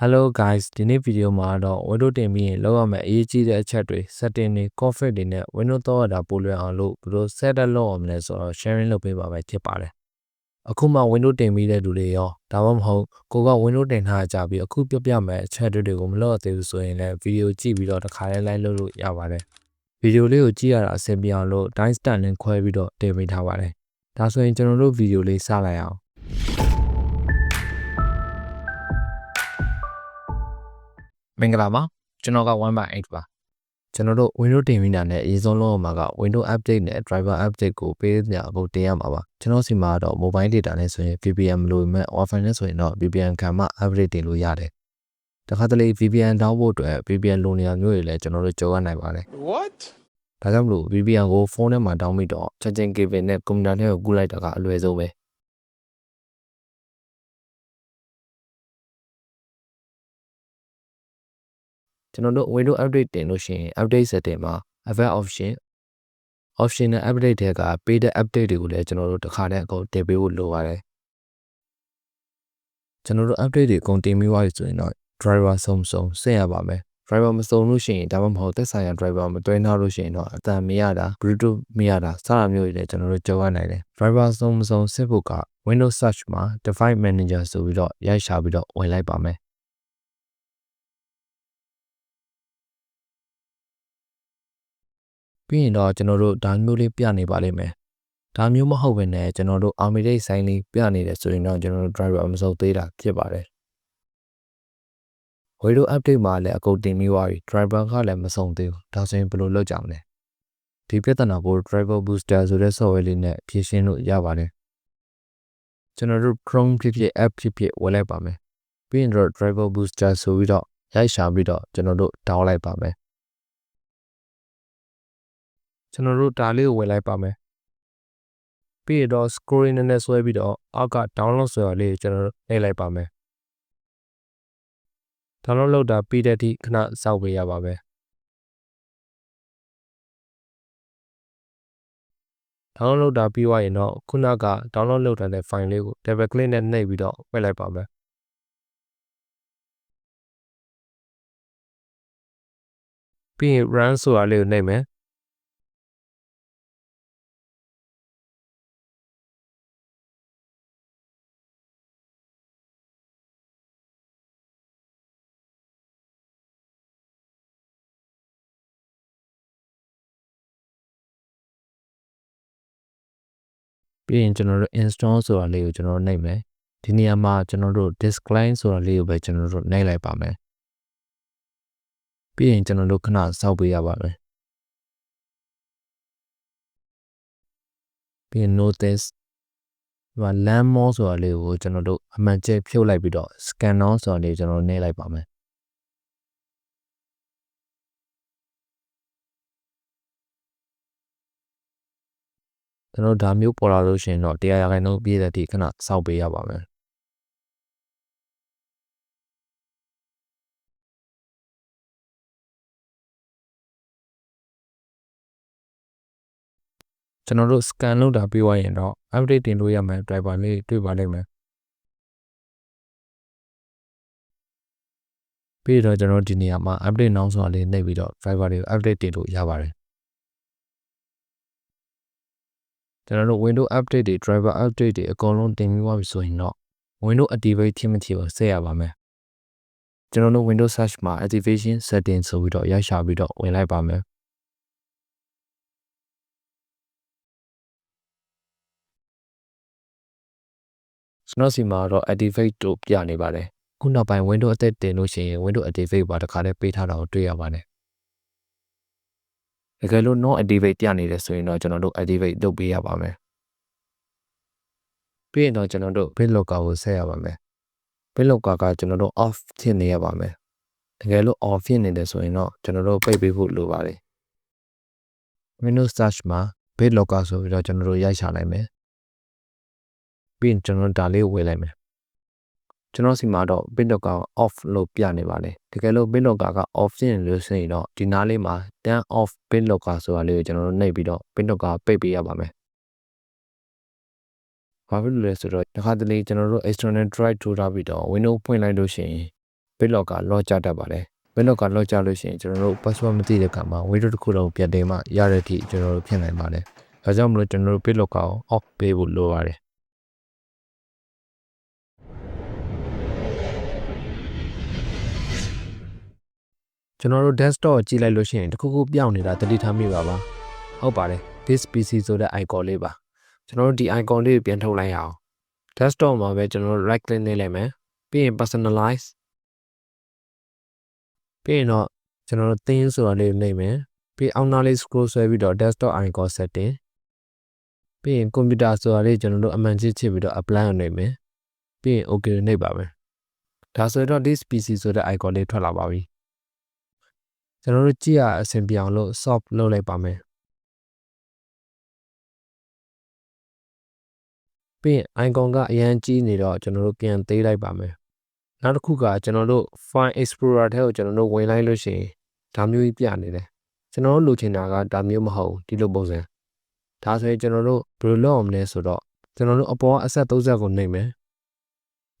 Hello guys ဒီနေ့ဗီဒီယိုမှာတော့ Windows တင်ပြီးရင်လောက်ရမယ့်အရေးကြီးတဲ့အချက်တွေ setting တွေ config တွေနဲ့ Windows တော့ရတာပိုလွယ်အောင်လို့ဘယ်လို set up လုပ်အောင်မလဲဆိုတော့ sharing လုပ်ပေးပါမယ်ဖြစ်ပါတယ်အခုမှ Windows တင်ပြီးတဲ့လူတွေရောဒါမှမဟုတ်ကိုက Windows တင်ထားကြပြီးအခုပြပြမယ်အချက်တွေကိုမလုပ်ရသေးဘူးဆိုရင်လည်းဗီဒီယိုကြည့်ပြီးတော့တစ်ခါလေး like လုပ်လို့ရပါတယ်ဗီဒီယိုလေးကိုကြည့်ရတာအဆင်ပြေအောင်လို့ time stamp နဲ့ခွဲပြီးတော့တင်ပေးထားပါတယ်ဒါဆိုရင်ကျွန်တော်တို့ဗီဒီယိုလေးစလိုက်အောင် မင်္ဂလာပါကျွန်တော်က1/8ပါကျွန်တော်တို့ Windows တင်ပြီးတာနဲ့အရင်ဆုံးလုပ်ရမှာက Windows Update နဲ့ Driver Update ကိုပေးကြဖို့တင်ရမှာပါကျွန်တော်စီမှာတော့ Mobile Data နဲ့ဆိုရင် VPN မလို့မဲ့ Wi-Fi နဲ့ဆိုရင်တော့ VPN ခံမှ Update တင်လို့ရတယ်တခါတလေ VPN တောင်းဖို့အတွက် VPN လိုနေရာမျိုးတွေလည်းကျွန်တော်တို့ကြောက်ရနိုင်ပါတယ် What? ဒါကြောင့်မလို့ VPN ကိုဖုန်းထဲမှာတောင်းပြီးတော့ charging cable နဲ့ကွန်ပျူတာထဲကိုကူးလိုက်တာကအလွယ်ဆုံးပဲ ကျွန်တော်တို့ Windows Update တင်လို့ရှိရင် Update Setting မှာ Advanced Option Option နဲ့ Update တွေကပေးတဲ့ Update တွေကိုလည်းကျွန်တော်တို့တစ်ခါတည်းအကုန်တင်ပေးဖို့လိုပါတယ်ကျွန်တော်တို့ Update တွေအကုန်တင်ပြီးသွားပြီဆိုရင်တော့ Driver စုံစုံဆက်ရပါမယ် driver မစုံလို့ရှိရင်ဒါမှမဟုတ်သက်ဆိုင်ရာ driver မတွဲထားလို့ရှိရင်တော့အတန်မရတာ Bluetooth မရတာစတာမျိုးတွေလည်းကျွန်တော်တို့ကြောက်ရနိုင်တယ် driver စုံမစုံစစ်ဖို့က Windows Search မှာ Device Manager ဆိုပြီးတော့ရိုက်ရှာပြီးတော့ဝင်လိုက်ပါမယ် ပြီးရင်တော့ကျွန်တော်တို့ဒါမျိုးလေးပြနေပါလိမ့်မယ်ဒါမျိုးမဟုတ်ဘဲနဲ့ကျွန်တော်တို့ Armade ဆိုင်လေးပြနေတယ်ဆိုရင်တော့ကျွန်တော်တို့ driver မစုံသေးတာဖြစ်ပါတယ် Windows update မှာလည်းအကုန်တင်ပြီးသွားပြီ driver ကလည်းမစုံသေးဘူးဒါဆိုရင်ဘယ်လိုလုပ်ကြမလဲဒီပြဿနာကို driver booster ဆိုတဲ့ software လေးနဲ့ဖြေရှင်းလို့ရပါတယ်ကျွန်တော်တို့ Chrome ဖြစ်ဖြစ် app ဖြစ်ဖြစ်ဝယ်လိုက်ပါမယ်ပြီးရင်တော့ driver booster ဆိုပြီးတော့ရိုက်ရှာပြီးတော့ကျွန်တော်တို့ down လိုက်ပါမယ် ကျွန်တော်တို့ဒါလေးကိုဝယ်လိုက်ပါမယ်ပြီးတော့ scrolling နဲ့နဲ့ဆွဲပြီးတော့အောက်က download ဆိုတာလေးကိုကျွန်တော်တို့နှိပ်လိုက်ပါမယ် download လုပ်တာပြီးတဲ့အထိခဏစောင့်ပေးရပါမယ် download လုပ်တာပြီးသွားရင်တော့ခုနက download လုပ်ထားတဲ့ file လေးကို double click နဲ့နှိပ်ပြီးတော့ဖွင့်လိုက်ပါမယ်ပြီးရင် run ဆိုတာလေးကိုနှိပ်မယ် ပြီးရင်ကျွန်တော်တို့ install ဆိုတာလေးကိုကျွန်တော်တို့နှိပ်မယ်ဒီနေရာမှာကျွန်တော်တို့ discline ဆိုတာလေးကိုပဲကျွန်တော်တို့နှိပ်လိုက်ပါမယ်ပြီးရင်ကျွန်တော်တို့ခဏစောင့်ပေးရပါမယ်ပြီးရင် notice ဒီမှာ land more ဆိုတာလေးကိုကျွန်တော်တို့အမှန်ကျဖြုတ်လိုက်ပြီးတော့ scan on ဆိုတာလေးကျွန်တော်တို့နှိပ်လိုက်ပါမယ် ကျွန်တော်ဒါမျိုးပေါ်လာလို့ရှိရင်တော့တရားရခိုင်နှုန်းပြည့်တဲ့အထိခဏစောင့်ပေးရပါမယ်ကျွန်တော်တို့ scan လုပ်တာပြီးသွားရင်တော့ update တင်လို့ရမယ် driver လေးတွေ့ပါလိမ့်မယ်ပြီးတော့ကျွန်တော်ဒီနေရာမှာ update now ဆိုတာလေးနှိပ်ပြီးတော့ driver တွေကို update တင်လို့ရပါတယ် ကျွန်တော်တို့ Windows update တွေ driver update တွေအကုန်လုံးတင်ပြီးသွားပြီဆိုရင်တော့ Windows activate ဖြစ်မဖြစ်ကိုဆက်ရပါမယ်ကျွန်တော်တို့ Windows search မှာ activation setting ဆိုပြီးတော့ရိုက်ရှာပြီးတော့ဝင်လိုက်ပါမယ်ကျွန်တော်စီမှာတော့ activate တို့ပြနေပါတယ်ခုနောက်ပိုင်း Windows အသက်တင်လို့ရှိရင် Windows activate ပါတခါတည်းပေးထားတာကိုတွေ့ရပါတယ် တကယ်လို့ non activate ပြနေတယ်ဆိုရင်တော့ကျွန်တော်တို့ activate လုပ်ပေးရပါမယ်ပြီးရင်တော့ကျွန်တော်တို့ BitLocker ကိုဆက်ရပါမယ် BitLocker ကကျွန်တော်တို့ off ဖြစ်နေရပါမယ်တကယ်လို့ off ဖြစ်နေတယ်ဆိုရင်တော့ကျွန်တော်တို့ပိတ်ပေးဖို့လိုပါတယ် Windows search မှာ BitLocker ဆိုပြီးတော့ကျွန်တော်တို့ရိုက်ရှာလိုက်မယ်ပြီးရင်ကျွန်တော်ဒါလေးဝေလိုက်မယ် ကျွန်တော်စီမှာတော့ BitLocker off လို့ပြနေပါတယ်တကယ်လို့ BitLocker က off ဖြစ်နေလို့ဆိုရင်တော့ဒီနားလေးမှာ turn off BitLocker ဆိုတာလေးကိုကျွန်တော်တို့နှိပ်ပြီးတော့ BitLocker ပိတ်ပေးရပါမယ်ဘာဖြစ်လို့လဲဆိုတော့တခါတလေကျွန်တော်တို့ external drive ထိုးထားပြီးတော့ Windows ဖွင့်လိုက်လို့ရှိရင် BitLocker လော့ချတတ်ပါတယ် BitLocker လော့ချလို့ရှိရင်ကျွန်တော်တို့ password မသိတဲ့အခါမှာ window တစ်ခုလုံးပြန်တင်မှရတဲ့အထိကျွန်တော်တို့ဖြစ်နိုင်ပါတယ်ဒါကြောင့်မလို့ကျွန်တော်တို့ BitLocker ကို off ပေးဖို့လိုပါတယ် ကျွန်တော်တို့ desktop ကိုကြည့်လိုက်လို့ရှိရင်တစ်ခုခုပြောင်းနေတာတတိထားမိပါပါဟုတ်ပါတယ် this pc ဆိုတဲ့ icon လေးပါကျွန်တော်တို့ဒီ icon လေးကိုပြန်ထုတ်လိုက်ရအောင် desktop မှာပဲကျွန်တော်တို့ right click လုပ်လိုက်မယ်ပြီးရင် personalize ပြီးရင်တော့ကျွန်တော်တို့ theme ဆိုတာလေးကိုနှိပ်မယ်ပြီးအောက်နားလေး scroll ဆွဲပြီးတော့ desktop icon setting ပြီးရင် computer ဆိုတာလေးကျွန်တော်တို့အမှန်ချစ်ချစ်ပြီးတော့ apply ကိုနှိပ်မယ်ပြီးရင် okay ကိုနှိပ်ပါမယ်ဒါဆိုတော့ this pc ဆိုတဲ့ icon လေးထွက်လာပါပြီ ကျွန်တော်တို့ကြည့်ရအဆင်ပြေအောင်လို့ soft လုပ်လိုက်ပါမယ်ပြီးရင် icon ကအရန်ကြီးနေတော့ကျွန်တော်တို့ပြန်သေးလိုက်ပါမယ်နောက်တစ်ခုကကျွန်တော်တို့ file explorer ထဲကိုကျွန်တော်တို့ဝင်လိုက်လို့ရှိရင်ဒါမျိုးကြီးပြနေတယ်ကျွန်တော်တို့လိုချင်တာကဒါမျိုးမဟုတ်ဒီလိုပုံစံဒါဆိုရင်ကျွန်တော်တို့ဘယ်လိုလုပ်အောင်လဲဆိုတော့ကျွန်တော်တို့အပေါ်အဆက်30ကိုနှိပ်မယ်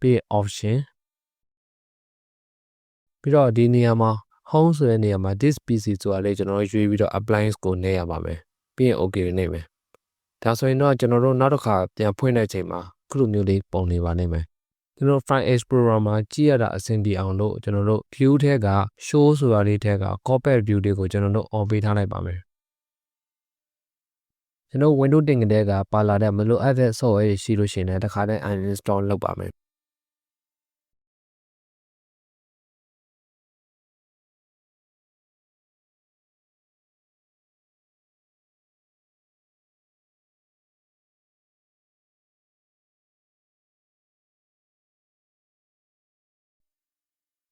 ပြီးရင် option ပြီးတော့ဒီနေရာမှာ home ဆိုတဲ့နေရာမှာ this pc ဆိုတာလေးကျွန်တော်တို့ရွေးပြီးတော့ appliance ကိုနှိပ်ရပါမယ်ပြီးရင် okay နှိပ်မယ်ဒါဆိုရင်တော့ကျွန်တော်တို့နောက်တစ်ခါပြန်ဖွင့်တဲ့အချိန်မှာခုလိုမျိုးလေးပုံနေပါလိမ့်မယ်ကျွန်တော် File Explorer မှာကြည့်ရတာအဆင်ပြေအောင်လို့ကျွန်တော်တို့ view ထဲက show ဆိုတာလေးထဲက corporate view တွေကိုကျွန်တော်တို့ on ပေးထားလိုက်ပါမယ်ကျွန်တော် Windows တင်ကလေးကပါလာတဲ့မလိုအပ်တဲ့ software တွေရှိလို့ရှိရင်လည်းတစ်ခါတည်း uninstall လုပ်ပါမယ်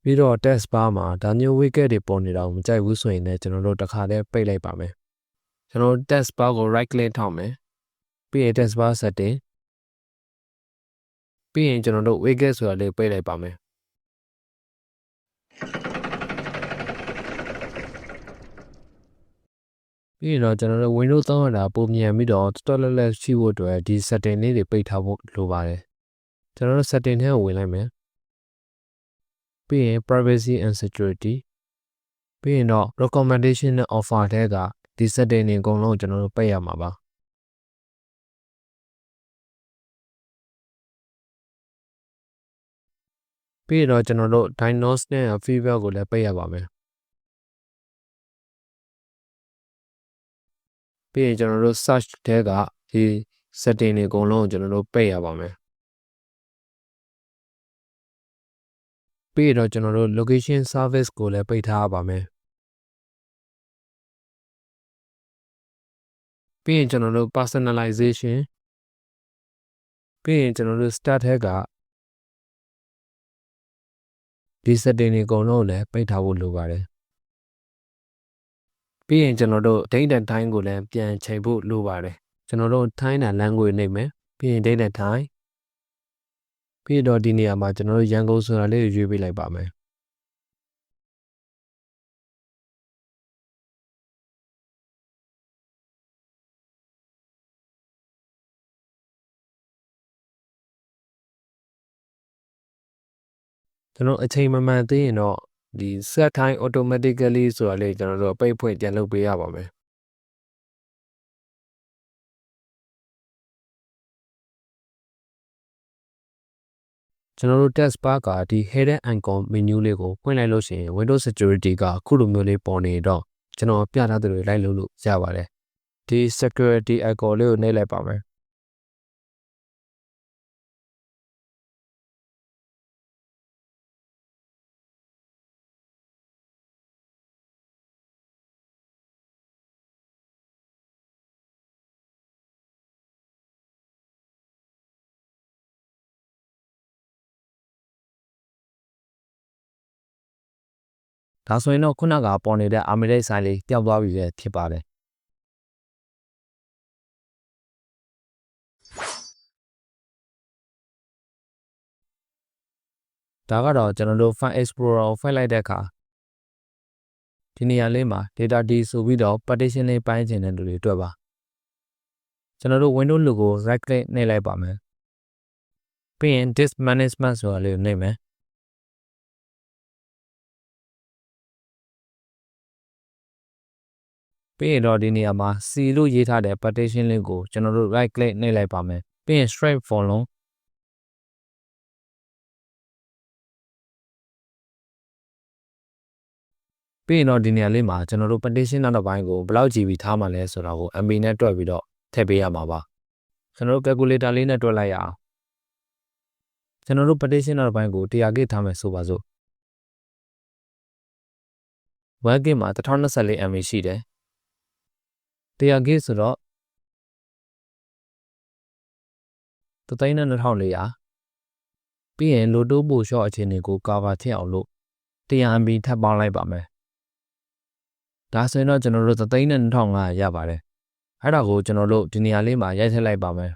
ပြီးတော့ test bar မှာဒါမျိုး widget တွေပေါ်နေတာကိုမကြိုက်ဘူးဆိုရင်လည်းကျွန်တော်တို့တစ်ခါတည်းပိတ်လိုက်ပါမယ်ကျွန်တော် test bar ကို right click ထောက်မယ်ပြီးရင် test bar setting ပြီးရင်ကျွန်တော်တို့ widget ဆိုတာလေးပိတ်လိုက်ပါမယ်ပြီးရင်တော့ကျွန်တော်တို့ Windows သုံးရတာပုံမြန်ပြီးတော့တော်တော်လေးလေးရှိဖို့အတွက်ဒီ setting လေးတွေပိတ်ထားဖို့လိုပါတယ်ကျွန်တော်တို့ setting ထဲကိုဝင်လိုက်မယ် ပြီးရင် privacy and security ပြီးရင်တော့ recommendation နဲ့ offer ထဲကဒီ setting တွေအကုန်လုံးကျွန်တော်တို့ပိတ်ရမှာပါပြီးတော့ကျွန်တော်တို့ diagnose နဲ့ feedback ကိုလည်းပိတ်ရပါမယ်ပြီးရင်ကျွန်တော်တို့ search ထဲကဒီ setting တွေအကုန်လုံးကိုကျွန်တော်တို့ပိတ်ရပါမယ် ပြီးတော့ကျွန်တော်တို့ location service ကိုလည်းပိတ်ထားပါမယ်ပြီးရင်ကျွန်တော်တို့ personalization ပြီးရင်ကျွန်တော်တို့ start ထက်ကဒီ setting တွေအကုန်လုံးလည်းပိတ်ထားဖို့လိုပါတယ်ပြီးရင်ကျွန်တော်တို့ date and time ကိုလည်းပြန်ချိန်ဖို့လိုပါတယ်ကျွန်တော်တို့ time and language နေမယ်ပြီးရင် date and time ပြီးတော့ဒီနေရာမှာကျွန်တော်တို့ရန်ကုန်ဆိုတာလေးရွေးပေးလိုက်ပါမယ်ကျွန်တော်အချိန်မမှန်သေးရင်တော့ဒီ set time automatically ဆိုတာလေးကျွန်တော်တို့ပိတ်ဖွင့်ပြန်လုပ်ပေးရပါမယ် ကျွန်တော်တို့ test bar ကဒီ hidden icon menu လေးကိုဖွင့်လိုက်လို့ရှိရင် Windows Security ကအခုလိုမျိုးလေးပေါ်နေတော့ကျွန်တော်ပြထားသလိုလိုက်လို့လို့ရပါတယ်ဒီ security icon လေးကိုနှိပ်လိုက်ပါမယ် ဒါဆိုရင်တော့ခုနကပေါ်နေတဲ့ Armilite sign လေးပျောက်သွားပြီပဲဖြစ်ပါတယ်ဒါကတော့ကျွန်တော်တို့ File Explorer ကိုဖွင့်လိုက်တဲ့အခါဒီနေရာလေးမှာ data D ဆိုပြီးတော့ partition လေးပိုင်းချင်တဲ့လူတွေအတွက်ပါကျွန်တော်တို့ Windows logo right click နှိပ်လိုက်ပါမယ်ပြီးရင် disk management ဆိုတာလေးကိုနှိပ်မယ် ပြီးရင်တော့ဒီနေရာမှာ C လို့ရေးထားတဲ့ partition link ကိုကျွန်တော်တို့ right click နှိပ်လိုက်ပါမယ်ပြီးရင် straight follow ပြီးရင်တော့ဒီနေရာလေးမှာကျွန်တော်တို့ partition နောက်တစ်ပိုင်းကိုဘယ်လောက် GB ထားမှလဲဆိုတာကို MB နဲ့တွက်ပြီးတော့ထည့်ပေးရမှာပါကျွန်တော်တို့ calculator လေးနဲ့တွက်လိုက်ရအောင်ကျွန်တော်တို့ partition နောက်တစ်ပိုင်းကို 100 GB ထားမယ်ဆိုပါစို့1 GB မှာ1024 MB ရှိတယ် 100 GB ဆိုတော့32400ပြီးရင် load ပို့ short အခြေအနေကို cover ထည့်အောင်လို့ 100MB ထပ်ပေါင်းလိုက်ပါမယ်ဒါဆိုရင်တော့ကျွန်တော်တို့32500ရပါတယ်အဲ့ဒါကိုကျွန်တော်တို့ဒီနေရာလေးမှာရိုက်ထည့်လိုက်ပါမယ်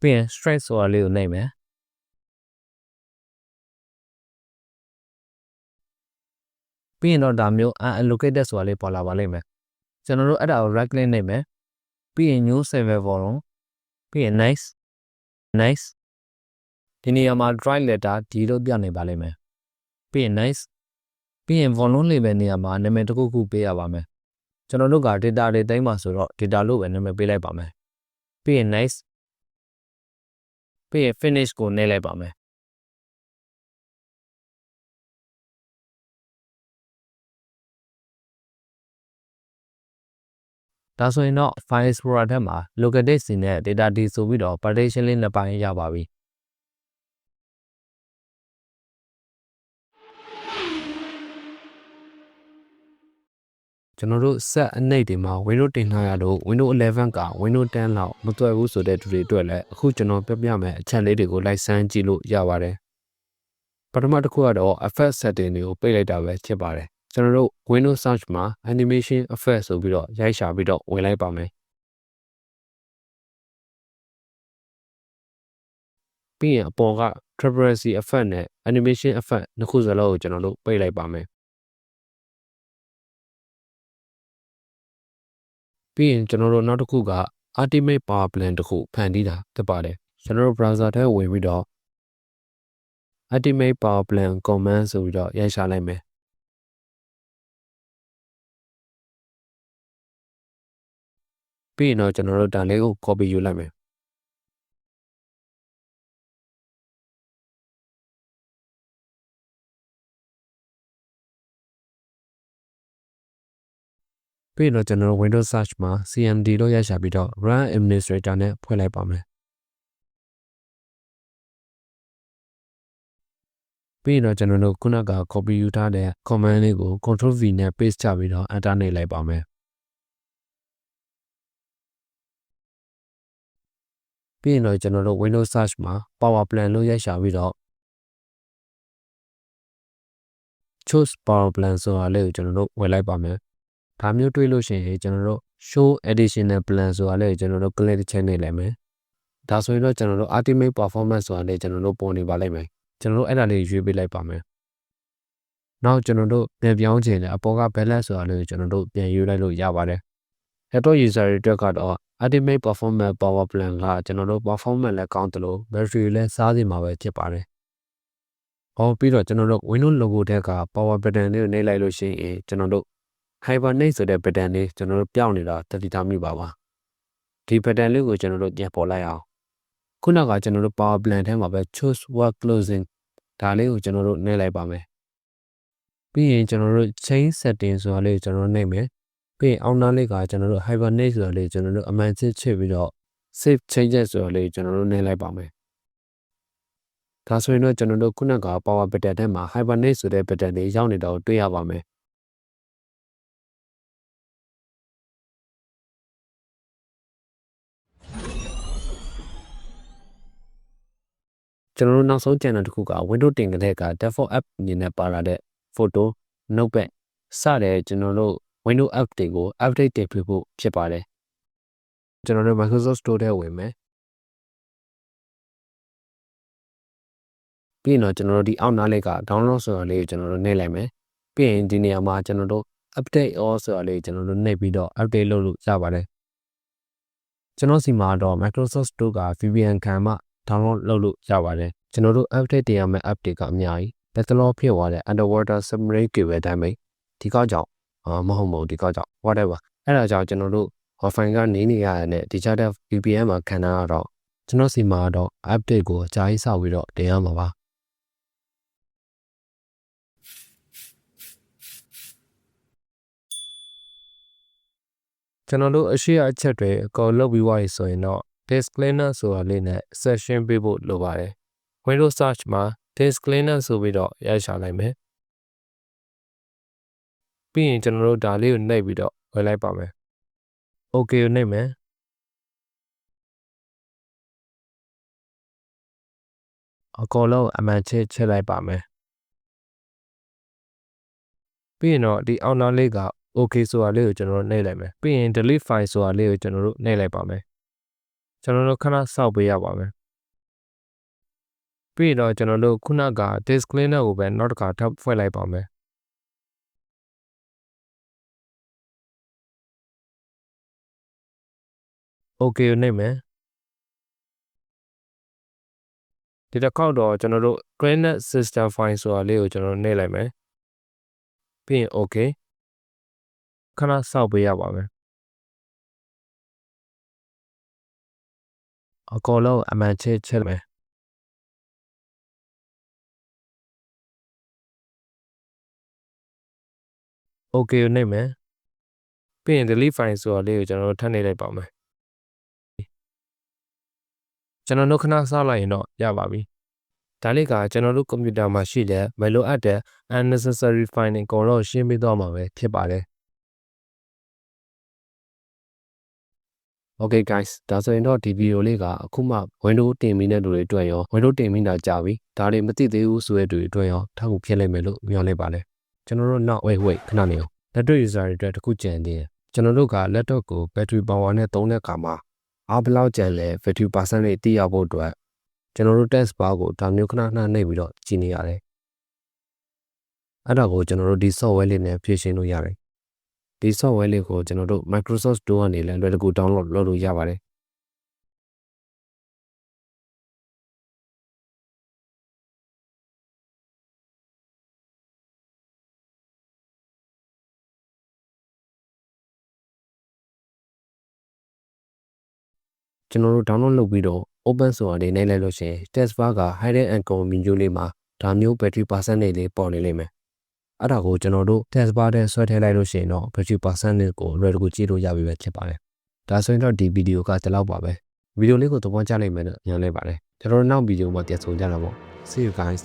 ပြီးရင် straight ဆိုတာလေးကိုနှိပ်မယ် ပြီးရင်တော့ဒါမျိုး unallocated ဆိုတာလေးပေါ်လာပါလိမ့်မယ်ကျွန်တော်တို့အဲ့ဒါကို right click နှိပ်မယ်ပြီးရင် new server volume ပြီးရင် nice nice ဒီနေရာမှာ drive letter ဒီလိုပြနေပါလိမ့်မယ်ပြီးရင် nice ပြီးရင် volume label နေရာမှာနာမည်တစ်ခုခုပေးရပါမယ်ကျွန်တော်တို့က data တွေတိုင်းမှာဆိုတော့ data လို့ပဲနာမည်ပေးလိုက်ပါမယ်ပြီးရင် nice ပြီးရင် finish ကိုနှိပ်လိုက်ပါမယ် ဒါဆိုရင်တော့ file explorer ထဲမှာ local disk စီနဲ့ data d ဆိုပြီးတော့ partition လေးနှစ်ပိုင်းရပါပြီကျွန်တော်တို့ set အနှိပ်တွေမှာ Windows တင်ထားရလို့ Windows 11က Windows 10လောက်မတွယ်ဘူးဆိုတဲ့သူတွေအတွက်လည်းအခုကျွန်တော်ပြပြမယ်အချက်လေးတွေကိုလိုက်စမ်းကြည့်လို့ရပါတယ်ပထမတစ်ခုကတော့ effect setting တွေကိုပိတ်လိုက်တာပဲဖြစ်ပါတယ် ကျွန်တော်တို့ Windows Search မှာ Animation Effect ဆိုပြီးတော့ရိုက်ရှာပြီးတော့ဝင်လိုက်ပါမယ်ပြီးရင်အပေါ်က Transparency Effect နဲ့ Animation Effect နှစ်ခုစလုံးကိုကျွန်တော်တို့ပိတ်လိုက်ပါမယ်ပြီးရင်ကျွန်တော်တို့နောက်တစ်ခုက Ultimate Power Plan တစ်ခုဖန်တီးတာဖြစ်ပါတယ်ကျွန်တော်တို့ browser ထဲဝင်ပြီးတော့ Ultimate Power Plan command ဆိုပြီးတော့ရိုက်ရှာလိုက်မယ် ပြီးရင်တော့ကျွန်တော်တို့တန်လေးကို copy ယူလိုက်မယ်ပြီးတော့ကျွန်တော်တို့ Windows Search မှာ CMD လို့ရရှာပြီးတော့ Run Administrator နဲ့ဖွင့်လိုက်ပါမယ်ပြီးတော့ကျွန်တော်တို့ခုနက copy ယူထားတဲ့ command လေးကို Control V နဲ့ paste ချပြီးတော့ enter နှိပ်လိုက်ပါမယ် ပြီးရင်တော့ကျွန်တော်တို့ Windows Search မှာ Power Plan လို့ရိုက်ရှာပြီးတော့ choose power plan ဆိုတာလေးကိုကျွန်တော်တို့ဝယ်လိုက်ပါမယ်ဒါမျိုးတွေးလို့ရှိရင်ကျွန်တော်တို့ show additional plan ဆိုတာလေးကိုကျွန်တော်တို့ click တစ်ချက်နှိပ်လိုက်မယ်ဒါဆိုရင်တော့ကျွန်တော်တို့ ultimate performance ဆိုတာလေးကျွန်တော်တို့ပေါ်နေပါလိမ့်မယ်ကျွန်တော်တို့အဲ့ဒါလေးရွေးပေးလိုက်ပါမယ်နောက်ကျွန်တော်တို့ပြန်ပြောင်းခြင်းနဲ့အပေါ်က balance ဆိုတာလေးကိုကျွန်တော်တို့ပြန်ယူလိုက်လို့ရပါတယ် laptop user တွေအတွက်ကတော့ ultimate performance power plan ကကျွန်တော်တို့ performance လည်းကောင်းတယ်လို့ battery လည်းစားစီမှာပဲဖြစ်ပါတယ်။ဟောပြီးတော့ကျွန်တော်တို့ Windows logo တက်က power button လေးကိုနှိပ်လိုက်လို့ရှိရင်ကျွန်တော်တို့ hibernate ဆိုတဲ့ button လေးကျွန်တော်တို့ပြောင်းနေတာတတိထားမိပါပါ။ဒီ button လေးကိုကျွန်တော်တို့ပြန်ပေါ်လိုက်အောင်။ခုနကကျွန်တော်တို့ power plan ထဲမှာပဲ choose work closing ဒါလေးကိုကျွန်တော်တို့နှိပ်လိုက်ပါမယ်။ပြီးရင်ကျွန်တော်တို့ change setting ဆိုတာလေးကိုကျွန်တော်တို့နှိပ်မယ်။ ပြီးရင်အောင်းနားလေးကကျွန်တော်တို့ hibernate ဆိုတာလေးကျွန်တော်တို့အမှန်စစ်ချစ်ပြီးတော့ save changes ဆိုတာလေးကျွန်တော်တို့နှိပ်လိုက်ပါမယ်ဒါဆိုရင်တော့ကျွန်တော်တို့ခုနက power button ထဲမှာ hibernate ဆိုတဲ့ button လေးရောက်နေတာကိုတွေ့ရပါမယ်ကျွန်တော်တို့နောက်ဆုံး channel တစ်ခုက Windows တင်ကြတဲ့က default app အနေနဲ့ပါလာတဲ့ photo notepad စတဲ့ကျွန်တော်တို့ Windows app တွေကို update တင်ပြဖို့ဖြစ်ပါတယ်ကျွန်တော်တို့ Microsoft Store ထဲဝင်မယ်ပြီးရင်တော့ကျွန်တော်တို့ဒီအောက်နားလေးက download ဆိုတာလေးကိုကျွန်တော်တို့နှိပ်လိုက်မယ်ပြီးရင်ဒီနေရာမှာကျွန်တော်တို့ update all ဆိုတာလေးကျွန်တော်တို့နှိပ်ပြီးတော့ update လုပ်လို့ရပါတယ်ကျွန်တော်စီမှာတော့ Microsoft Store က VPN ခံမှ download လုပ်လို့ရပါတယ်ကျွန်တော်တို့ update တင်ရမယ့် update ကအများကြီးလက်တလောဖြစ်သွားတဲ့ underwater submarine cable အတိုင်းပဲဒီကောက်ကြောင့်အာ မဟုတ်မဟုတ်ဒီကောက်ကြောင့် whatever အဲ့ဒါကြောင့်ကျွန်တော်တို့ Wi-Fi ကနေနေရတဲ့ဒီ data VPN မှာခံတာကတော့ကျွန်တော်စီမှာတော့ update ကိုအကြာကြီးစောက်ပြီးတော့တင်ရမှာပါကျွန်တော်တို့အရှိအချက်တွေအကုန်လုပ်ပြီးွားပြီဆိုရင်တော့ disclaimer ဆိုတာလေးနဲ့ session ပေးဖို့လိုပါတယ်။ Windows search မှာ disclaimer ဆိုပြီးတော့ရရှာလိုက်မယ်။ ပြီးရင်ကျွန်တော်တို့ဒါလေးကိုနှိပ်ပြီးတော့ဝင်လိုက်ပါမယ်။ Okay ကိုနှိပ်မယ်။အကုန်လုံးအမှန်ချစ်ချစ်လိုက်ပါမယ်။ပြီးရင်တော့ဒီအောက်နားလေးက okay ဆိုတာလေးကိုကျွန်တော်တို့နှိပ်လိုက်မယ်ပြီးရင် delete file ဆိုတာလေးကိုကျွန်တော်တို့နှိပ်လိုက်ပါမယ်ကျွန်တော်တို့ခဏစောင့်ပေးရပါမယ်ပြီးတော့ကျွန်တော်တို့ခုနက disclaimer ကိုပဲနောက်တစ်ခါထပ်ဖွင့်လိုက်ပါမယ် okay ကိုနှိပ်မယ်ဒီတစ်ခေါက်တော့ကျွန်တော်တို့ Granite System File ဆိုတာလေးကိုကျွန်တော်နှိပ်လိုက်မယ်ပြီးရင် okay ခဏစောင့်ပေးရပါမယ်အကောလုံးအမှန်ချစ်ချစ်မယ် okay ကိုနှိပ်မယ်ပြီးရင် delete file ဆိုတာလေးကိုကျွန်တော်တို့ထပ်နှိပ်လိုက်ပါမယ် ကျွန်တော်တို့ခဏစောင့်လိုက်ရင်တော့ရပါပြီဒါလေးကကျွန်တော်တို့ကွန်ပျူတာမှာရှိတဲ့မလိုအပ်တဲ့ unnecessary file တွေအကုန်လုံးရှင်းပေးသွားမှာပဲဖြစ်ပါတယ် Okay guys ဒါဆိုရင်တော့ဒီဗီဒီယိုလေးကအခုမှ Windows တင်ပြီးတဲ့လူတွေအတွက်ရော Windows တင်ပြီးတာကြာပြီဒါတွေမသိသေးဘူးဆိုတဲ့လူတွေအတွက်ရောထောက်ကူဖြစ်လိမ့်မယ်လို့မျှော်လင့်ပါတယ်ကျွန်တော်တို့ not wait wait ခဏနေအောင် laptop user တွေအတွက်တခုကြံသေးတယ်ကျွန်တော်တို့က laptop ကို battery power နဲ့သုံးတဲ့အခါမှာ အားဘယ်လောက်ကြံလဲ battery percent တွေသိရဖို့အတွက်ကျွန်တော်တို့ test bar ကိုဒါမျိုးခဏခဏနှိပ်ပြီးတော့ကြည့်နေရတယ်အဲ့ဒါကိုကျွန်တော်တို့ဒီ software လေးနဲ့ဖြည့်ရှင်းလို့ရတယ်ဒီ software လေးကိုကျွန်တော်တို့ Microsoft Store ကနေလည်းလွယ်တကူ download လုပ်လို့ရပါတယ် ကျွန်တော်တို့ download လုပ်ပြီးတော့ open ဆိုတာလေးနှိပ်လိုက်လို့ရှိရင် test bar က hidden icon menu လေးမှာဒါမျိုး battery percentage လေးပေါ်နေလိမ့်မယ်အဲ့ဒါကိုကျွန်တော်တို့ test bar ထဲဆွဲထည့်လိုက်လို့ရှိရင်တော့ battery percentage ကိုလွယ်တကူကြည့်လို့ရပြီပဲဖြစ်ပါတယ်ဒါဆိုရင်တော့ဒီဗီဒီယိုကဒီလောက်ပါပဲဗီဒီယိုလေးကိုသဘောကျလိမ့်မယ်လို့ညွှန်လိုက်ပါတယ်ကျွန်တော်တို့နောက်ဗီဒီယိုမှာပြန်ဆုံကြတာပေါ့ see you guys